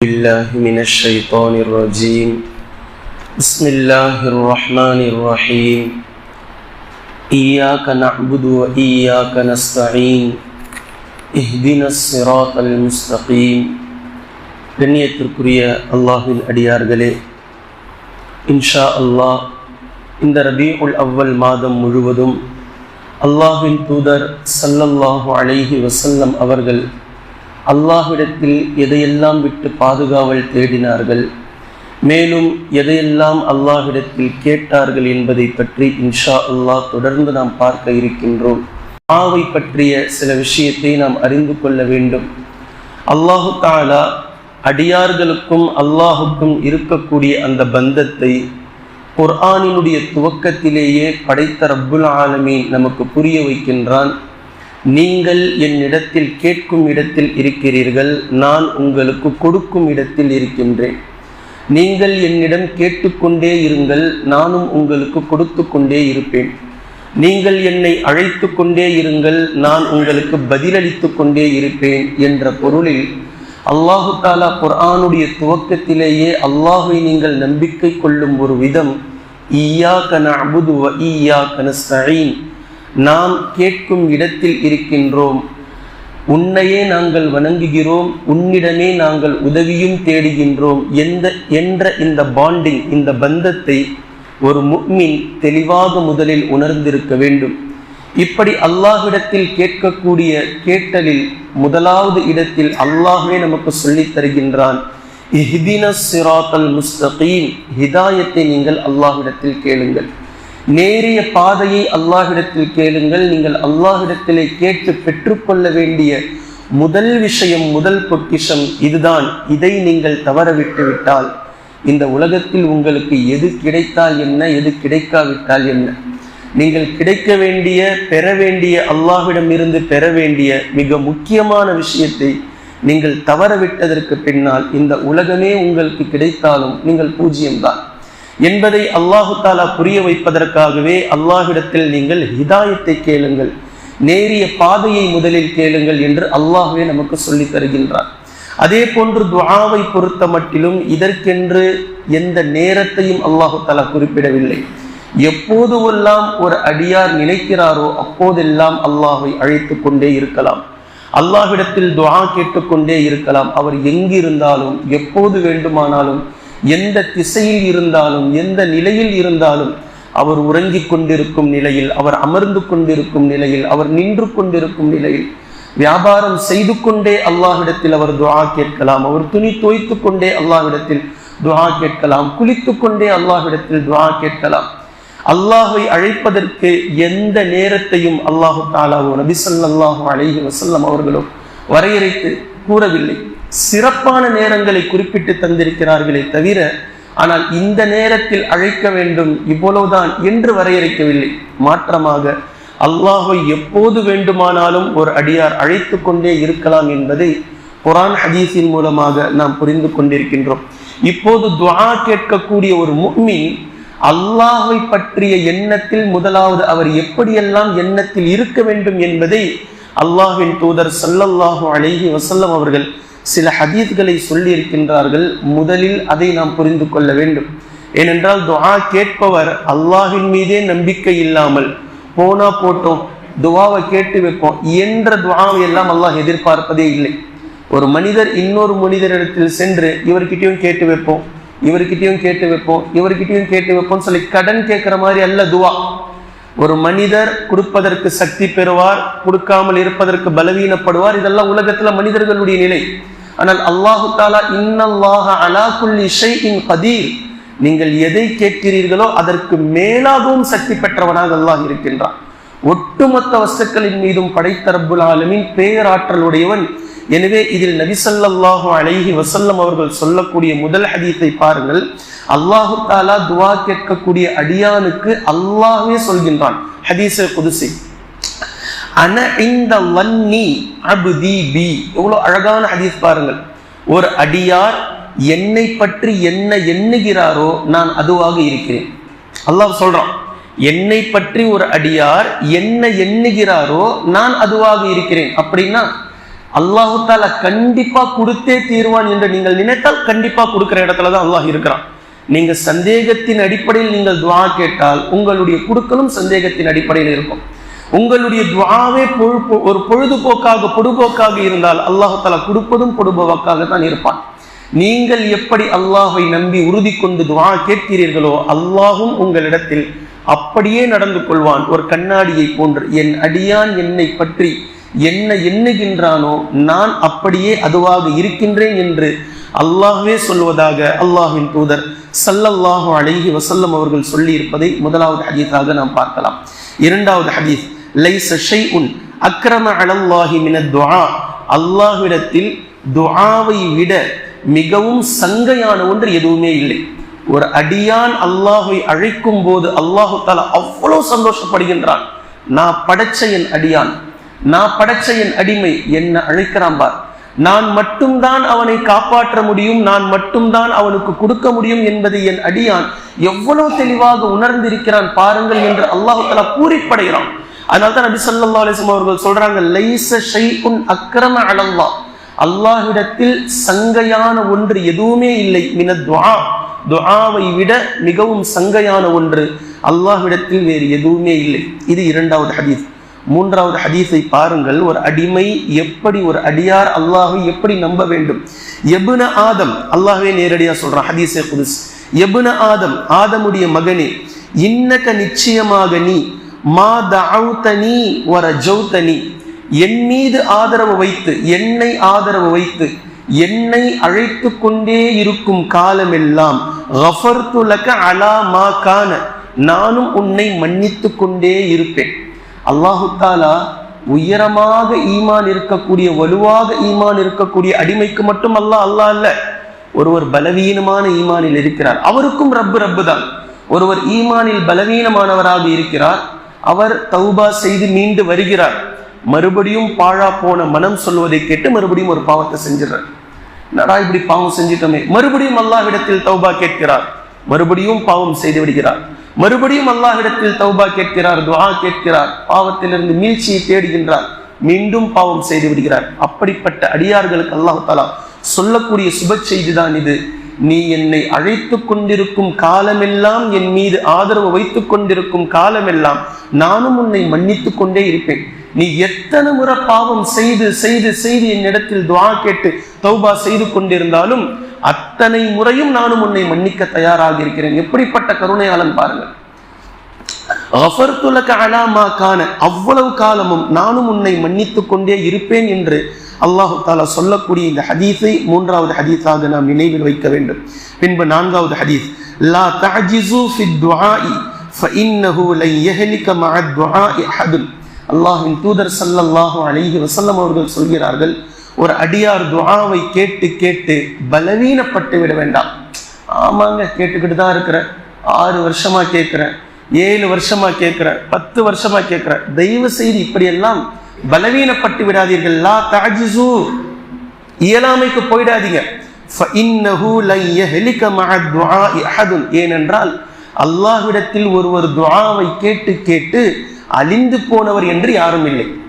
بالله من الشيطان الرجيم بسم الله الرحمن الرحيم إياك نعبد وإياك نستعين اهدنا الصراط المستقيم கண்ணியத்திற்குரிய அல்லாஹின் அடியார்களே இன்ஷா அல்லாஹ் இந்த ரபீ உல் அவ்வல் மாதம் முழுவதும் அல்லாஹின் தூதர் சல்லல்லாஹு அலைஹி வசல்லம் அவர்கள் அல்லாஹ்விடத்தில் எதையெல்லாம் விட்டு பாதுகாவல் தேடினார்கள்? மேலும் எதையெல்லாம் அல்லாஹ்விடத்தில் கேட்டார்கள் என்பதை பற்றி இன்ஷா அல்லாஹ் தொடர்ந்து நாம் பார்க்க இருக்கின்றோம். ஆவை பற்றிய சில விஷயத்தை நாம் அறிந்து கொள்ள வேண்டும். அல்லாஹு தாலா அடியார்களுக்கும் அல்லாஹுக்கும் இருக்கக்கூடிய அந்த பந்தத்தை குர்ஆனினுடைய துவக்கத்திலேயே படைத்த ரப்புல் ஆலமீன் நமக்கு புரிய வைக்கின்றான். நீங்கள் என்னிடத்தில் கேட்கும் இடத்தில் இருக்கிறீர்கள் நான் உங்களுக்கு கொடுக்கும் இடத்தில் இருக்கின்றேன். நீங்கள் என்னிடம் கேட்டுக்கொண்டே இருங்கள் நானும் உங்களுக்கு கொடுத்து கொண்டே இருப்பேன். நீங்கள் என்னை அழைத்து கொண்டே இருங்கள் நான் உங்களுக்கு பதிலளித்து கொண்டே இருப்பேன் என்ற பொருளில் அல்லாஹு தாலா குர்ஆனுடைய துவக்கத்திலேயே அல்லாஹை நீங்கள் நம்பிக்கை கொள்ளும் ஒரு விதம் ஈயா கன அபுது ஈயா நாம் கேட்கும் இடத்தில் இருக்கின்றோம். உன்னையே நாங்கள் வணங்குகிறோம். உன்னிடமே நாங்கள் உதவியும் தேடுகின்றோம். எந்த என்ற இந்த பாண்டிங் இந்த பந்தத்தை ஒரு முக்மின் தெளிவாக முதலில் உணர்ந்திருக்க வேண்டும். இப்படி அல்லாஹ்விடத்தில் கேட்கக்கூடிய கேட்டலில் முதலாவது இடத்தில் அல்லாஹ்வே நமக்கு சொல்லித் தருகின்றான். இஹ்தின சிராத்தல் முஸ்தகீம். ஹிதாயத்தை நீங்கள் அல்லாஹ்விடத்தில் கேளுங்கள். நேரிய பாதையை அல்லாஹிடத்தில் கேளுங்கள். நீங்கள் அல்லாஹிடத்திலே கேட்டு பெற்றுக்கொள்ள வேண்டிய முதல் விஷயம் முதல் பொக்கிஷம் இதுதான். இதை நீங்கள் தவறவிட்டு விட்டால் இந்த உலகத்தில் உங்களுக்கு எது கிடைத்தால் என்ன எது கிடைக்காவிட்டால் என்ன? நீங்கள் கிடைக்க வேண்டிய பெற வேண்டிய அல்லாஹ்விடம் இருந்து பெற வேண்டிய மிக முக்கியமான விஷயத்தை நீங்கள் தவறவிட்டதற்கு பின்னால் இந்த உலகமே உங்களுக்கு கிடைத்தாலும் நீங்கள் பூஜ்ஜியம்தான். என்பதை அல்லாஹு தாலா புரிய வைப்பதற்காகவே அல்லாஹிடத்தில் நீங்கள் ஹிதாயத்தை கேளுங்கள். நேரிய பாதையை முதலில் கேளுங்கள் என்று அல்லாஹுவே நமக்கு சொல்லி தருகின்றார். அதே போன்று துவாவை பொறுத்த மட்டிலும் இதற்கென்று எந்த நேரத்தையும் அல்லாஹு தாலா குறிப்பிடவில்லை. எப்போதுவெல்லாம் ஒரு அடியார் நினைக்கிறாரோ அப்போதெல்லாம் அல்லாஹை அழைத்து கொண்டே இருக்கலாம். அல்லாஹ்விடத்தில் துவா கேட்டுக்கொண்டே இருக்கலாம். அவர் எங்கிருந்தாலும் எப்போது வேண்டுமானாலும் எந்த திசையில் இருந்தாலும் எந்த நிலையில் இருந்தாலும் அவர் உறங்கிக் கொண்டிருக்கும் நிலையில் அவர் அமர்ந்து கொண்டிருக்கும் நிலையில் அவர் நின்று கொண்டிருக்கும் நிலையில் வியாபாரம் செய்து கொண்டே அல்லாஹிடத்தில் அவர் துவா கேட்கலாம். அவர் துணி தோய்த்து கொண்டே அல்லாஹிடத்தில் துவா கேட்கலாம். குளித்து கொண்டே அல்லாஹிடத்தில் துவா கேட்கலாம். அல்லாஹை அழைப்பதற்கு எந்த நேரத்தையும் அல்லாஹு தாலாவோ நபி ஸல்லல்லாஹு வசல்லம் அவர்களோ வரையறைத்து கூறவில்லை. சிறப்பான நேரங்களை குறிப்பிட்டு தந்திருக்கிறார்களே தவிர ஆனால் இந்த நேரத்தில் அழைக்க வேண்டும் இவ்வளவுதான் என்று வரையறுக்கவில்லை. மாற்றமாக அல்லாஹை எப்போது வேண்டுமானாலும் ஒரு அடியார் அழைத்து கொண்டே இருக்கலாம் என்பதை குரான் ஹதீஸின் மூலமாக நாம் புரிந்து கொண்டிருக்கின்றோம். இப்போது துவா கேட்கக்கூடிய ஒரு முக்மின் அல்லாஹை பற்றிய எண்ணத்தில் முதலாவது அவர் எப்படியெல்லாம் எண்ணத்தில் இருக்க வேண்டும் என்பதை அல்லாஹின் தூதர் சல்லல்லாஹு அலைஹி வசல்லம் அவர்கள் சில ஹதீத்களை சொல்லி இருக்கின்றார்கள் முதலில் அதை நாம் புரிந்து கொள்ள வேண்டும். ஏனென்றால் துவா கேட்பவர் அல்லாஹின் மீதே நம்பிக்கை இல்லாமல் போனா போட்டோம் துவாவை கேட்டு வைப்போம் என்ற துவாவை எல்லாம் அல்லாஹ் எதிர்பார்ப்பதே இல்லை. ஒரு மனிதர் இன்னொரு மனிதரிடத்தில் சென்று இவர்கிட்டயும் கேட்டு வைப்போம் இவர்கிட்டயும் கேட்டு வைப்போம் இவர்கிட்டயும் கேட்டு வைப்போம் சொல்லி கடன் கேட்கிற மாதிரி அல்ல துவா ஒரு மனிதர் கொடுப்பதற்கு சக்தி பெறுவார் கொடுக்காமல் இருப்பதற்கு பலவீனப்படுவார். இதெல்லாம் உலகத்துல மனிதர்களுடைய நிலை. ஆனால் அல்லாஹு தாலா இன்னல்லாஹ அலா இசை இன் கதீர். நீங்கள் எதை கேட்கிறீர்களோ அதற்கு மேலாகவும் சக்தி பெற்றவனாக அல்லாஹ் இருக்கின்றான். ஒட்டுமொத்த வஸ்துக்களின் மீதும் படைத்த பேராற்றலுடையவன். எனவே இதில் நபிசல்லாஹு அலைஹி வசல்லம் அவர்கள் சொல்லக்கூடிய முதல் ஹதீத்தை பாருங்கள். அல்லாஹு தாலா துவா கேட்கக்கூடிய அடியானுக்கு அல்லாஹே சொல்கின்றான். ஹதீச குதிசி. அன இந்த வன்னி அபுதி பி. எவ்வளோ அழகான ஹதீஸ் பாருங்கள். ஒரு அடியார் என்னை பற்றி என்ன எண்ணுகிறாரோ நான் அதுவாக இருக்கிறேன். அல்லாஹ் சொல்றான். என்னை பற்றி ஒரு அடியார் என்ன எண்ணுகிறாரோ நான் அதுவாக இருக்கிறேன். அப்படின்னா அல்லாஹால தாலா கண்டிப்பா கொடுத்தே தீர்வான் என்று நீங்கள் நினைத்தால் கண்டிப்பா கொடுக்கிற இடத்துல தான் அல்லாஹ் இருக்கிறான். நீங்க சந்தேகத்தின் அடிப்படையில் நீங்கள் துவா கேட்டால் உங்களுடைய குடுக்கலும் சந்தேகத்தின் அடிப்படையில் இருக்கும். உங்களுடைய துவாவே ஒரு பொழுதுபோக்காக பொடுபோக்காக இருந்தால் அல்லாஹால தாலா கொடுப்பதும் பொடுபோக்காக தான் இருப்பான். நீங்கள் எப்படி அல்லாஹை நம்பி உறுதி கொண்டு துவா கேட்கிறீர்களோ அல்லாஹும் உங்களிடத்தில் அப்படியே நடந்து கொள்வான். ஒரு கண்ணாடியை போன்று என் அடியான் என்னை பற்றி என்ன எண்ணுகின்றானோ நான் அப்படியே அதுவாக இருக்கின்றேன் என்று அல்லாஹ்வே சொல்வதாக அல்லாஹின் தூதர் சல்லல்லாஹு அழகி வசல்லம் அவர்கள் சொல்லி இருப்பதை முதலாவது ஹதீஸாக நாம் பார்க்கலாம். இரண்டாவது ஹதீஸ் லைஸ ஷைஉன் அக்ரம அலல்லாஹி மின துவா அல்லாஹ்விடத்தில் துஆவை விட மிகவும் சங்கையான ஒன்று எதுவுமே இல்லை. ஒரு அடியான் அல்லாஹை அழைக்கும் போது அல்லாஹு தாலா அவ்வளவு சந்தோஷப்படுகின்றான். நான் படைச்ச என் அடியான் நான் படைச்ச என் அடிமை என்ன அழைக்கிறான் பார். நான் மட்டும்தான் அவனை காப்பாற்ற முடியும் நான் மட்டும்தான் அவனுக்கு கொடுக்க முடியும் என்பதை என் அடியான் எவ்வளவு தெளிவாக உணர்ந்திருக்கிறான் பாருங்கள் என்று அல்லாஹு தாலா பூரிப்படைகிறான் அதனால தான் நபி சொல்லா அலிசம் அவர்கள் சொல்றாங்க லைச ஷை உன் அக்கிரம அளவா அல்லாஹிடத்தில் சங்கையான ஒன்று எதுவுமே இல்லை மின துவா துஆவை விட மிகவும் சங்கையான ஒன்று அல்லாஹ்விடத்தில் வேறு எதுவுமே இல்லை. இது இரண்டாவது ஹதீஸ். மூன்றாவது ஹதீஸை பாருங்கள். ஒரு அடிமை எப்படி ஒரு அடியார் அல்லாஹை எப்படி நம்ப வேண்டும்? எபுன ஆதம் அல்லாஹே நேரடியா சொல்றான் ஹதீஸே குதுஸ். எபுன ஆதம் ஆதமுடைய மகனே இன்னக நிச்சயமாக நீ மா தஅவுதனி வர ஜௌத்தனி என் மீது ஆதரவு வைத்து என்னை ஆதரவு வைத்து என்னை அழைத்து கொண்டே இருக்கும் காலமெல்லாம் கஃபர்து அலா மா கான நானும் உன்னை மன்னித்து கொண்டே இருப்பேன். அல்லாஹுத்தாலா உயரமாக ஈமான் இருக்கக்கூடிய வலுவாக ஈமான் இருக்கக்கூடிய அடிமைக்கு மட்டும் அல்லாஹ் அல்லாஹ் அல்ல ஒருவர் பலவீனமான ஈமானில் இருக்கிறார். அவருக்கும் ரப்பு ரப்பு தான் ஒருவர் ஈமானில் பலவீனமானவராக இருக்கிறார். அவர் தௌபா செய்து மீண்டு வருகிறார். மறுபடியும் பாழா போன மனம் சொல்வதை கேட்டு மறுபடியும் ஒரு பாவத்தை செஞ்சிடறார். நடா இப்படி பாவம் செஞ்சிட்டோமே? மறுபடியும் அல்லாஹ்விடத்தில் தௌபா கேட்கிறார். மறுபடியும் பாவம் செய்து விடுகிறார். மறுபடியும் அல்லாஹிடத்தில் தௌபா கேட்கிறார் துவா கேட்கிறார் பாவத்திலிருந்து மீழ்ச்சியை தேடுகின்றார் மீண்டும் பாவம் செய்து விடுகிறார். அப்படிப்பட்ட அடியார்களுக்கு அல்லாஹு தாலா சொல்லக்கூடிய சுப செய்திதான் இது. நீ என்னை அழைத்து கொண்டிருக்கும் காலமெல்லாம் என் மீது ஆதரவு வைத்துக் கொண்டிருக்கும் காலமெல்லாம் நானும் உன்னை மன்னித்துக் கொண்டே இருப்பேன். நீ எத்தனை முறை பாவம் செய்து செய்து செய்து என்னிடத்தில் துவா கேட்டு தௌபா செய்து கொண்டிருந்தாலும் அத்தனை முறையும் நானும் உன்னை மன்னிக்க தயாராக இருக்கிறேன். எப்படிப்பட்ட கருணையாளன் பாருங்கள். கான. அவ்வளவு காலமும் நானும் உன்னை மன்னித்துக் கொண்டே இருப்பேன் என்று அல்லாஹு தாலா சொல்லக்கூடிய இந்த ஹதீஸை மூன்றாவது ஹதீஸாக நாம் நினைவில் வைக்க வேண்டும். பின்பு நான்காவது ஹதீஸ். லா தஅஜிசு அல்லாஹின் தூதர் ஸல்லல்லாஹு அலைஹி வசல்லம் அவர்கள் சொல்கிறார்கள் ஒரு அடியார் துவாவை கேட்டு கேட்டு பலவீனப்பட்டு விட வேண்டாம். ஆமாங்க கேட்டுக்கிட்டு தான் இருக்கிறேன். ஆறு வருஷமா கேட்குறேன். ஏழு வருஷமா கேட்குறேன். பத்து வருஷமா கேட்குறேன். தயவு செய்து இப்படியெல்லாம் பலவீனப்பட்டு விடாதீர்கள். லா தாஜிசு. இயலாமைக்கு போயிடாதீங்க. ஏனென்றால் அல்லாஹ்விடத்தில் ஒருவர் துவாவை கேட்டு கேட்டு அழிந்து போனவர் என்று யாரும் இல்லை.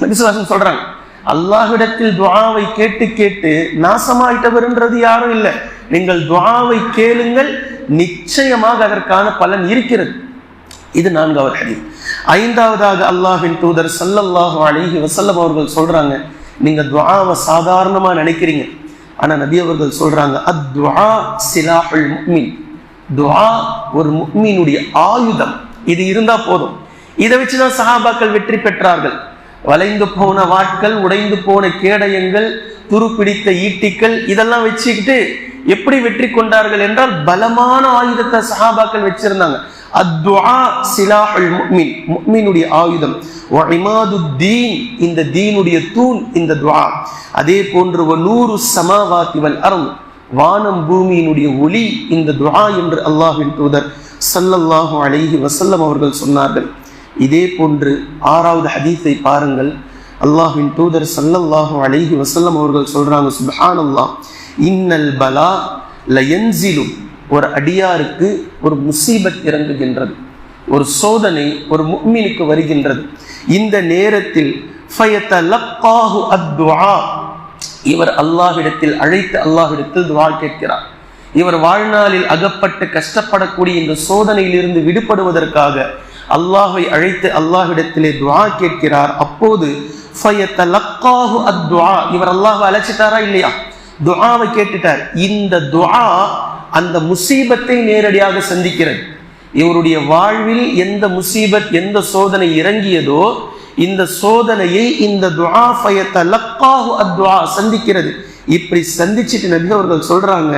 சொல்றாங்க. அல்லாஹ்விடத்தில் துவாவை கேட்டு கேட்டு நாசமாயிட்டவர்ன்றது யாரும் இல்லை. நீங்கள் துவாவை கேளுங்கள் நிச்சயமாக அதற்கான பலன் இருக்கிறது. இது நான்காவது ஹதீஸ். ஐந்தாவதாக அல்லாஹின் தூதர் சல்லல்லாஹு அலைஹி வசல்லம் அவர்கள் சொல்றாங்க நீங்க துவாவை சாதாரணமா நினைக்கிறீங்க. ஆனா நபி அவர்கள் சொல்றாங்க அத்வா சிலாஹுல் முக்மின் துவா ஒரு முக்மீனுடைய ஆயுதம். இது இருந்தா போதும். இதை வச்சுதான் சஹாபாக்கள் வெற்றி பெற்றார்கள். வளைந்து போன வாட்கள் உடைந்து போன கேடயங்கள் துருப்பிடித்த ஈட்டிகள் இதெல்லாம் வச்சுக்கிட்டு எப்படி வெற்றி கொண்டார்கள் என்றால் பலமான ஆயுதத்தை சஹாபாக்கள் வச்சிருந்தாங்க. அத்வா சிலாஹுல் முக்மின் முக்மீனுடைய ஆயுதம். தீன் இந்த தீனுடைய தூண் இந்த துவா அதே போன்று நூறு சமாவாத்திவல் அறம் வானம் பூமியினுடைய ஒளி இந்த துவா என்று அல்லாஹின் தூதர் சல்லல்லாஹு அலைஹி வசல்லம் அவர்கள் சொன்னார்கள். இதே போன்று ஆறாவது ஹதீஸை பாருங்கள். அல்லாஹின் தூதர் சல்லல்லாஹு அலைஹி வசல்லம் அவர்கள் சொல்கிறாங்க சுபஹான் அல்லாஹ் இன்னல் பலா லயன்சிலும் ஒரு அடியாருக்கு ஒரு முசீபத் இறங்குகின்றது. ஒரு சோதனை ஒரு முக்மீனுக்கு வருகின்றது. இந்த நேரத்தில் இவர் அல்லாஹ்விடத்தில் அழைத்து அல்லாஹ்விடத்தில் துவா கேட்கிறார். இவர் வாழ்நாளில் அகப்பட்டு கஷ்டப்படக்கூடிய இந்த சோதனையிலிருந்து விடுபடுவதற்காக அல்லாஹை அழைத்து அல்லாஹிடத்திலே துவா கேட்கிறார். அப்போது இவர் அல்லாஹ் அழைச்சிட்டாரா இல்லையா? துவாவை கேட்டுட்டார். இந்த துவா அந்த முசீபத்தை நேரடியாக சந்திக்கிறது. இவருடைய வாழ்வில் எந்த முசீபத் எந்த சோதனை இறங்கியதோ இந்த சோதனையை இந்த துவா ஃபயத்தலக்காஹு அத்வா சந்திக்கிறது. இப்படி சந்திச்சிட்டு நபி அவர்கள் சொல்றாங்க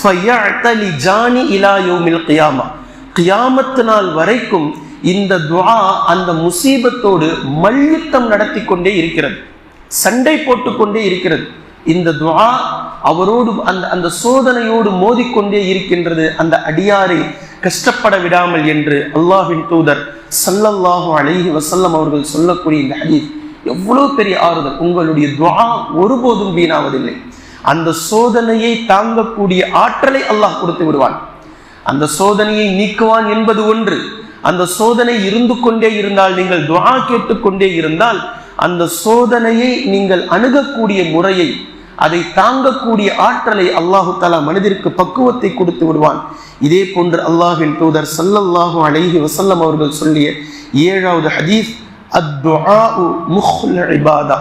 ஃபயஅதலி ஜானி இலா யௌமில் கியாமா கியாமத்து நாள் வரைக்கும் இந்த துவா அந்த முசீபத்தோடு மல்யுத்தம் நடத்தி கொண்டே இருக்கிறது. சண்டை போட்டுக்கொண்டே இருக்கிறது. இந்த துவா அவரோடு அந்த அந்த சோதனையோடு மோதிக்கொண்டே இருக்கின்றது அந்த அடியாரை கஷ்டப்பட விடாமல் என்று அல்லாஹின் தூதர் சல்லல்லாஹு அலைஹி வசல்லம் அவர்கள் சொல்லக்கூடிய இந்த ஹதீஸ் எவ்வளவு பெரிய ஆறுதல். உங்களுடைய துவா ஒருபோதும் வீணாவதில்லை. அந்த சோதனையை தாங்கக்கூடிய ஆற்றலை அல்லாஹ் கொடுத்து விடுவான். அந்த சோதனையை நீக்குவான் என்பது ஒன்று. அந்த சோதனை இருந்து கொண்டே இருந்தால் நீங்கள் துவா கேட்டுக்கொண்டே இருந்தால் அந்த சோதனையை நீங்கள் அணுகக்கூடிய முறையை அதை தாங்கக்கூடிய ஆற்றலை அல்லாஹு தலா மனதிற்கு பக்குவத்தை கொடுத்து விடுவான். இதே போன்று அல்லாஹின் தூதர் சல்லல்லாஹு அலைஹி வசல்லம் அவர்கள் சொல்லிய ஏழாவது ஹதீஸ் இபாதா.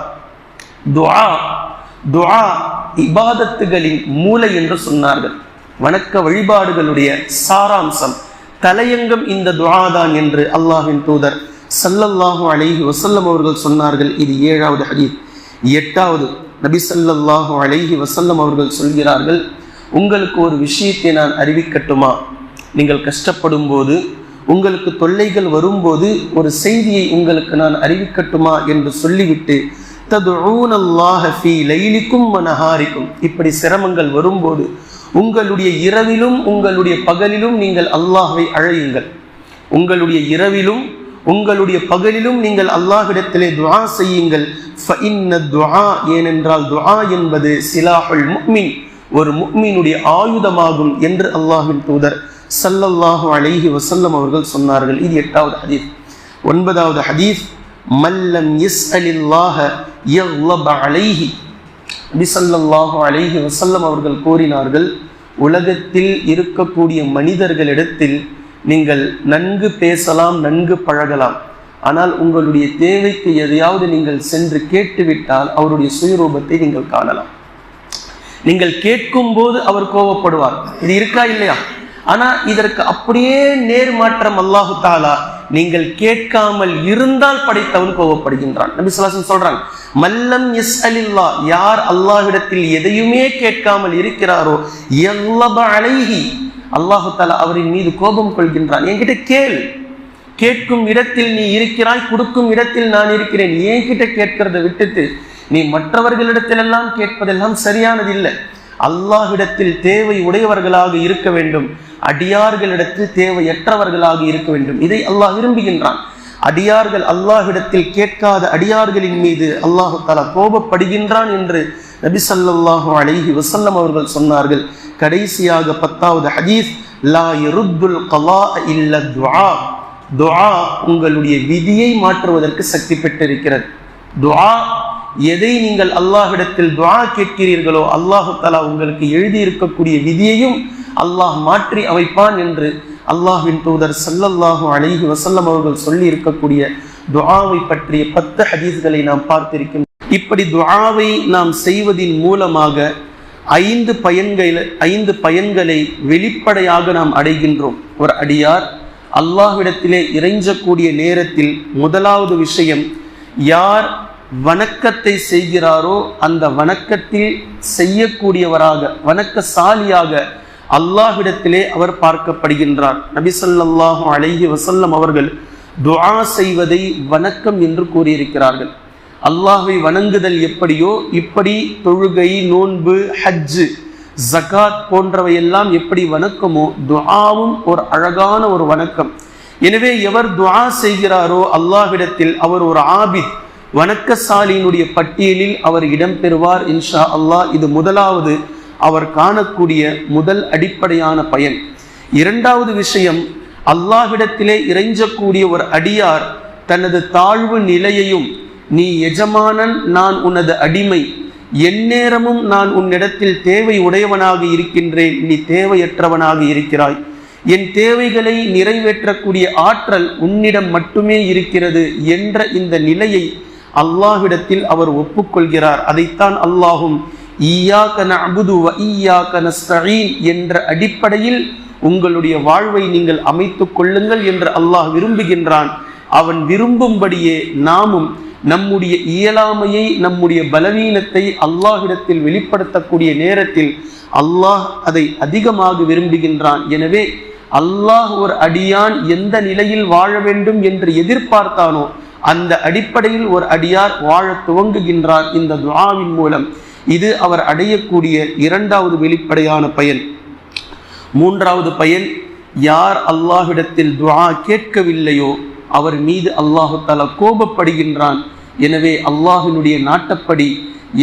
இபாதத்துகளின் மூளை என்று சொன்னார்கள். வணக்க வழிபாடுகளுடைய சாராம்சம். தலையங்கம் இந்த துவாதான் என்று அல்லாஹின் தூதர் சல்லல்லாஹு அலைஹி வசல்லம் அவர்கள் சொன்னார்கள். இது ஏழாவது ஹதீத் எட்டாவது நபி சல்லல்லாஹு அலைஹி வசல்லம் அவர்கள் சொல்கிறார்கள் உங்களுக்கு ஒரு விஷயத்தை நான் அறிவிக்கட்டுமா? நீங்கள் கஷ்டப்படும் போது உங்களுக்கு தொல்லைகள் வரும்போது ஒரு செய்தியை உங்களுக்கு நான் அறிவிக்கட்டுமா? என்று சொல்லிவிட்டு ததுஊன லைலிக்கும் மனஹாரிக்கும் இப்படி சிரமங்கள் வரும்போது உங்களுடைய இரவிலும் உங்களுடைய பகலிலும் நீங்கள் அல்லாஹை அழையுங்கள். உங்களுடைய இரவிலும் உங்களுடைய பகலிலும் நீங்கள் அல்லாஹிடத்திலே துவா செய்யுங்கள். ஃபஇன்ன ஏனென்றால் துவா என்பது சிலாஹுல் முக்மின் ஒரு முக்மீனுடைய ஆயுதமாகும் என்று அல்லாஹின் தூதர் சல்லல்லாஹு அலைஹி வசல்லம் அவர்கள் சொன்னார்கள். இது எட்டாவது ஹதீஃப் ஒன்பதாவது ஹதீஃப் மல்லம் யஸ்அலில்லாஹ அலில்லாஹ அலைஹி நபிசல்லாஹு ஸல்லல்லாஹு வசல்லம் அவர்கள் கூறினார்கள் உலகத்தில் இருக்கக்கூடிய மனிதர்களிடத்தில் நீங்கள் நன்கு பேசலாம் நன்கு பழகலாம். ஆனால் உங்களுடைய தேவைக்கு எதையாவது நீங்கள் சென்று கேட்டுவிட்டால் அவருடைய சுயரூபத்தை நீங்கள் காணலாம். நீங்கள் கேட்கும் போது அவர் கோபப்படுவார் இது இருக்கா இல்லையா? ஆனா இதற்கு அப்படியே நேர்மாற்றம் அல்லாஹு தாலா நீங்கள் கேட்காமல் இருந்தால் படைத்தவன் கோபப்படுகின்றான். நபி சொல்லாசன் சொல்றாங்க மல்லம் எஸ் அலில்லா யார் அல்லாஹ்விடத்தில் எதையுமே கேட்காமல் இருக்கிறாரோ எல்லப அழகி அல்லாஹு தாலா அவரின் மீது கோபம் கொள்கின்றான். என்கிட்ட கேள். கேட்கும் இடத்தில் நீ இருக்கிறாய் கொடுக்கும் இடத்தில் நான் இருக்கிறேன். என்கிட்ட கேட்கிறத விட்டுட்டு நீ மற்றவர்களிடத்திலெல்லாம் கேட்பதெல்லாம் சரியானதில்லை. அல்லாஹ்விடத்தில் தேவை உடையவர்களாக இருக்க வேண்டும். அடியார்களிடத்தில் தேவையற்றவர்களாக இருக்க வேண்டும். இதை அல்லாஹ் விரும்புகின்றான். அடியார்கள் அல்லாஹ்விடத்தில் கேட்காத அடியார்களின் மீது அல்லாஹு தாலா கோபப்படுகின்றான் என்று நபி ஸல்லல்லாஹு அலிஹி வசல்லம் அவர்கள் சொன்னார்கள். கடைசியாக பத்தாவது ஹதீஸ் லா யருத்துல் கலா இல்ல துவா துவா உங்களுடைய விதியை மாற்றுவதற்கு சக்தி பெற்றிருக்கிறது. துவா எதை நீங்கள் அல்லாஹ்விடத்தில் துவா கேட்கிறீர்களோ அல்லாஹு தலா உங்களுக்கு எழுதியிருக்கக்கூடிய விதியையும் அல்லாஹ் மாற்றி அமைப்பான் என்று அல்லாஹ்வின் தூதர் சல்லல்லாஹு அலைஹி வசல்லம் அவர்கள் சொல்லி இருக்கக்கூடிய துஆவை பற்றிய பத்து ஹதீஸ்களை நாம் பார்த்திருக்கின்றோம். இப்படி துஆவை நாம் செய்வதின் மூலமாக ஐந்து பயன்களை ஐந்து பயன்களை வெளிப்படையாக நாம் அடைகின்றோம். ஒரு அடியார் அல்லாஹ்விடத்திலே இறைஞ்சக்கூடிய நேரத்தில் முதலாவது விஷயம் யார் வணக்கத்தை செய்கிறாரோ அந்த வணக்கத்தில் செய்யக்கூடியவராக வணக்கசாலியாக அல்லாஹ்விடத்திலே அவர் பார்க்கப்படுகின்றார். நபிசல்லாஹு ஸல்லல்லாஹு அலைஹி அவர்கள் துஆ செய்வதை வணக்கம் என்று கூறியிருக்கிறார்கள். அல்லாஹை வணங்குதல் எப்படியோ இப்படி தொழுகை நோன்பு ஹஜ்ஜு ஜகாத் போன்றவையெல்லாம் எப்படி வணக்கமோ துஆவும் ஒரு அழகான ஒரு வணக்கம். எனவே எவர் துஆ செய்கிறாரோ அல்லாஹ்விடத்தில் அவர் ஒரு ஆபித் வணக்கசாலியினுடைய பட்டியலில் அவர் இடம்பெறுவார் இன்ஷா அல்லாஹ். இது முதலாவது அவர் காணக்கூடிய முதல் அடிப்படையான பயன். இரண்டாவது விஷயம் அல்லாஹ்விடத்திலே இறைஞ்சக்கூடிய ஒரு அடியார் தனது தாழ்வு நிலையையும் நீ எஜமானன் நான் உனது அடிமை எந்நேரமும் நான் உன்னிடத்தில் தேவை உடையவனாக இருக்கின்றேன் நீ தேவையற்றவனாக இருக்கிறாய். என் தேவைகளை நிறைவேற்றக்கூடிய ஆற்றல் உன்னிடம் மட்டுமே இருக்கிறது என்ற இந்த நிலையை அல்லாஹ்விடத்தில் அவர் ஒப்புக்கொள்கிறார். அதைத்தான் அல்லாஹும் ஈயாக்க நஅபுது வ ஈயாக்க நஸ்தஈன் என்ற அடிப்படையில் உங்களுடைய வாழ்வை நீங்கள் அமைத்துக் கொள்ளுங்கள் என்று அல்லாஹ் விரும்புகின்றான். அவன் விரும்பும்படியே நாமும் நம்முடைய இயலாமையை நம்முடைய பலவீனத்தை அல்லாஹிடத்தில் வெளிப்படுத்தக்கூடிய நேரத்தில் அல்லாஹ் அதை அதிகமாக விரும்புகின்றான். எனவே அல்லாஹ் ஒரு அடியான் எந்த நிலையில் வாழ வேண்டும் என்று எதிர்பார்த்தானோ அந்த அடிப்படையில் ஒரு அடியார் வாழ துவங்குகின்றார் இந்த துவாவின் மூலம். இது அவர் அடையக்கூடிய இரண்டாவது வெளிப்படையான பயன். மூன்றாவது பயன் யார் அல்லாஹ்விடத்தில் துவா கேட்கவில்லையோ அவர் மீது அல்லாஹு தஆலா கோபப்படுகின்றான். எனவே அல்லாஹினுடைய நாட்டப்படி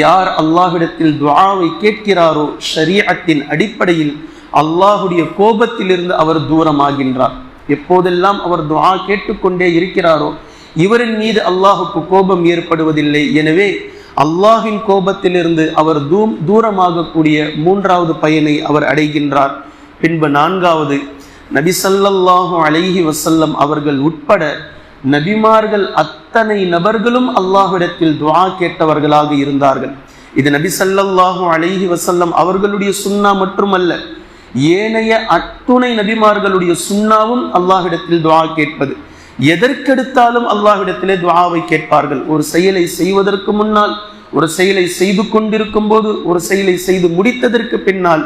யார் அல்லாஹ்விடத்தில் துவாவை கேட்கிறாரோ ஷரியத்தின் அடிப்படையில் அல்லாஹுடைய கோபத்திலிருந்து அவர் தூரமாகின்றார். எப்போதெல்லாம் அவர் துவா கேட்டுக்கொண்டே இருக்கிறாரோ இவரின் மீது அல்லாஹுக்கு கோபம் ஏற்படுவதில்லை. எனவே அல்லாஹின் கோபத்திலிருந்து அவர் தூம் தூரமாகக்கூடிய மூன்றாவது பயனை அவர் அடைகின்றார். பின்பு நான்காவது நபி ஸல்லல்லாஹு அலைஹி வசல்லம் அவர்கள் உட்பட நபிமார்கள் அத்தனை நபர்களும் அல்லாஹ்விடத்தில் துவா கேட்டவர்களாக இருந்தார்கள். இது நபி சல்லல்லாஹு அலைஹி வசல்லம் அவர்களுடைய சுன்னா மட்டுமல்ல ஏனைய அத்துணை நபிமார்களுடைய சுன்னாவும் அல்லாஹ்விடத்தில் துவா கேட்பது. எதற்கெடுத்தாலும் அல்லாஹ்விடத்திலே துவாவை கேட்பார்கள். ஒரு செயலை செய்வதற்கு முன்னால் ஒரு செயலை செய்து கொண்டிருக்கும் போது ஒரு செயலை செய்து முடித்ததற்கு பின்னால்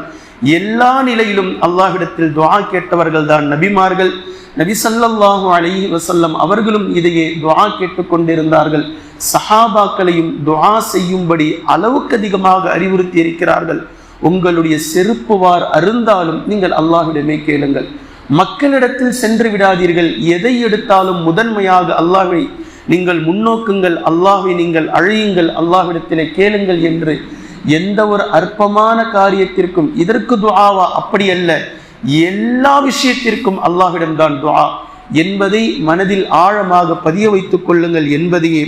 எல்லா நிலையிலும் அல்லாஹ்விடத்தில் துவா கேட்டவர்கள் தான் நபிமார்கள். நபி ஸல்லல்லாஹு அலைஹி வசல்லம் அவர்களும் இதையே துவா கேட்டுக்கொண்டிருந்தார்கள் சஹாபாக்களையும் துவா செய்யும்படி அளவுக்கு அதிகமாக அறிவுறுத்தி இருக்கிறார்கள். உங்களுடைய செருப்புவார் அருந்தாலும் நீங்கள் அல்லாஹ்விடமே கேளுங்கள். மக்களிடத்தில் சென்று விடாதீர்கள். எதை எடுத்தாலும் முதன்மையாக அல்லாஹை நீங்கள் முன்னோக்குங்கள். அல்லாஹை நீங்கள் அழையுங்கள். அல்லாஹ்விடத்திலே கேளுங்கள் என்று எந்த ஒரு அற்பமான காரியத்திற்கும் இதற்கு துஆவா அப்படி அல்ல. எல்லா விஷயத்திற்கும் அல்லாஹ்விடம்தான் துஆ. என்பதை மனதில் ஆழமாக பதிய வைத்துக் கொள்ளுங்கள் என்பதையே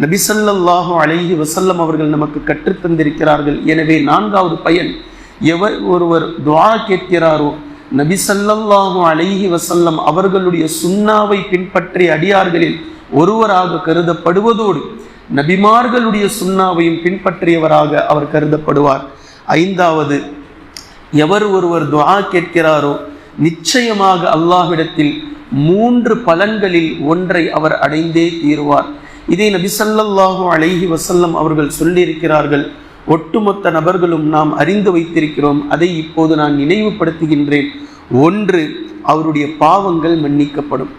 நபிசல்லாஹு அலைஹி வசல்லம் அவர்கள் நமக்கு கற்றுத்தந்திருக்கிறார்கள் எனவே நான்காவது பயன் எவர் ஒருவர் துவா கேட்கிறாரோ நபிசல்லாஹு அலைஹி வசல்லம் அவர்களுடைய சுண்ணாவை பின்பற்றிய அடியார்களில் ஒருவராக கருதப்படுவதோடு நபிமார்களுடைய சுன்னாவையும் பின்பற்றியவராக அவர் கருதப்படுவார். ஐந்தாவது எவர் ஒருவர் துவா கேட்கிறாரோ நிச்சயமாக அல்லாஹ்விடத்தில் மூன்று பலன்களில் ஒன்றை அவர் அடைந்தே தீருவார். இதை நபி ஸல்லல்லாஹு அலைஹி வசல்லம் அவர்கள் சொல்லியிருக்கிறார்கள். ஒட்டுமொத்த நபர்களும் நாம் அறிந்து வைத்திருக்கிறோம். அதை இப்போது நான் நினைவுபடுத்துகின்றேன். ஒன்று அவருடைய பாவங்கள் மன்னிக்கப்படும்.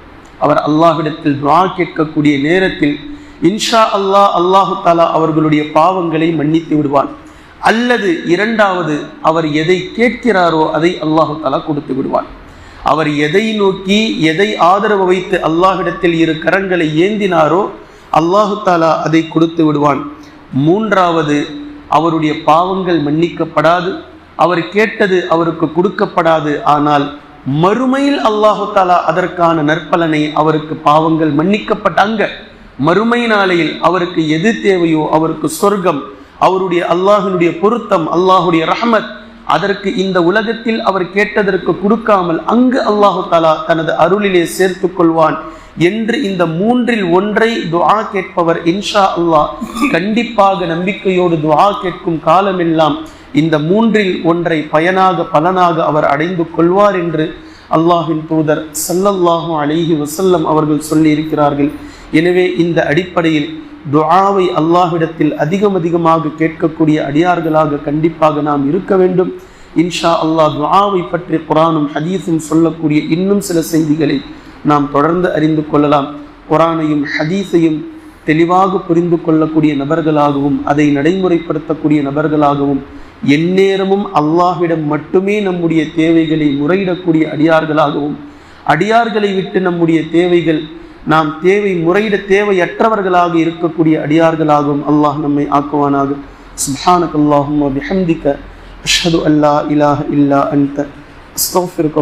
அவர் அல்லாஹ்விடத்தில் துவா கேட்கக்கூடிய நேரத்தில் இன்ஷா அல்லாஹ் அல்லாஹு தாலா அவர்களுடைய பாவங்களை மன்னித்து விடுவான். அல்லது இரண்டாவது அவர் எதை கேட்கிறாரோ அதை அல்லாஹு தாலா கொடுத்து விடுவான். அவர் எதை நோக்கி எதை ஆதரவு வைத்து அல்லாஹ்விடத்தில் இரு கரங்களை ஏந்தினாரோ அல்லாஹு தாலா அதை கொடுத்து விடுவான். மூன்றாவது அவருடைய பாவங்கள் மன்னிக்கப்படாது அவர் கேட்டது அவருக்கு கொடுக்கப்படாது ஆனால் மறுமையில் அல்லாஹு தாலா அதற்கான நற்பலனை அவருக்கு பாவங்கள் மன்னிக்கப்பட்டாங்க. மறுமை நாளையில் அவருக்கு எது தேவையோ அவருக்கு சொர்க்கம் அவருடைய அல்லாஹினுடைய பொருத்தம் அல்லாஹுடைய ரஹமத் அதற்கு இந்த உலகத்தில் அவர் கேட்டதற்கு கொடுக்காமல் அங்கு அல்லாஹு தாலா தனது அருளிலே சேர்த்து கொள்வான். என்று இந்த மூன்றில் ஒன்றை துஆ கேட்பவர் இன்ஷா அல்லாஹ். கண்டிப்பாக நம்பிக்கையோடு துஆ கேட்கும் காலமெல்லாம் இந்த மூன்றில் ஒன்றை பயனாக பலனாக அவர் அடைந்து கொள்வார் என்று அல்லாஹின் தூதர் சல்லல்லாஹு அலிஹி வசல்லம் அவர்கள் சொல்லி இருக்கிறார்கள் எனவே இந்த அடிப்படையில் துஆவை அல்லாஹ்விடத்தில் அதிகம் அதிகமாக கேட்கக்கூடிய அடியார்களாக கண்டிப்பாக நாம் இருக்க வேண்டும். இன்ஷா அல்லாஹ் துஆவை பற்றி குரானும் ஹதீஸும் சொல்லக்கூடிய இன்னும் சில செய்திகளை நாம் தொடர்ந்து அறிந்து கொள்ளலாம். குரானையும் ஹதீஸையும் தெளிவாக புரிந்து கொள்ளக்கூடிய நபர்களாகவும் அதை நடைமுறைப்படுத்தக்கூடிய நபர்களாகவும் எந்நேரமும் அல்லாஹ்விடம் மட்டுமே நம்முடைய தேவைகளை முறையிடக்கூடிய அடியார்களாகவும் அடியார்களை விட்டு நம்முடைய தேவைகள் நாம் தேவை முறையிட தேவையற்றவர்களாக இருக்கக்கூடிய அடியார்களாகவும் அல்லாஹ் நம்மை ஆக்குவானாக. சுப்ஹானக் அல்லாஹும் பிஹம்திக அஷ்ஹது அல்லா இலாஹ இல்லா அன்த. அஸ்தக்ஃபிருக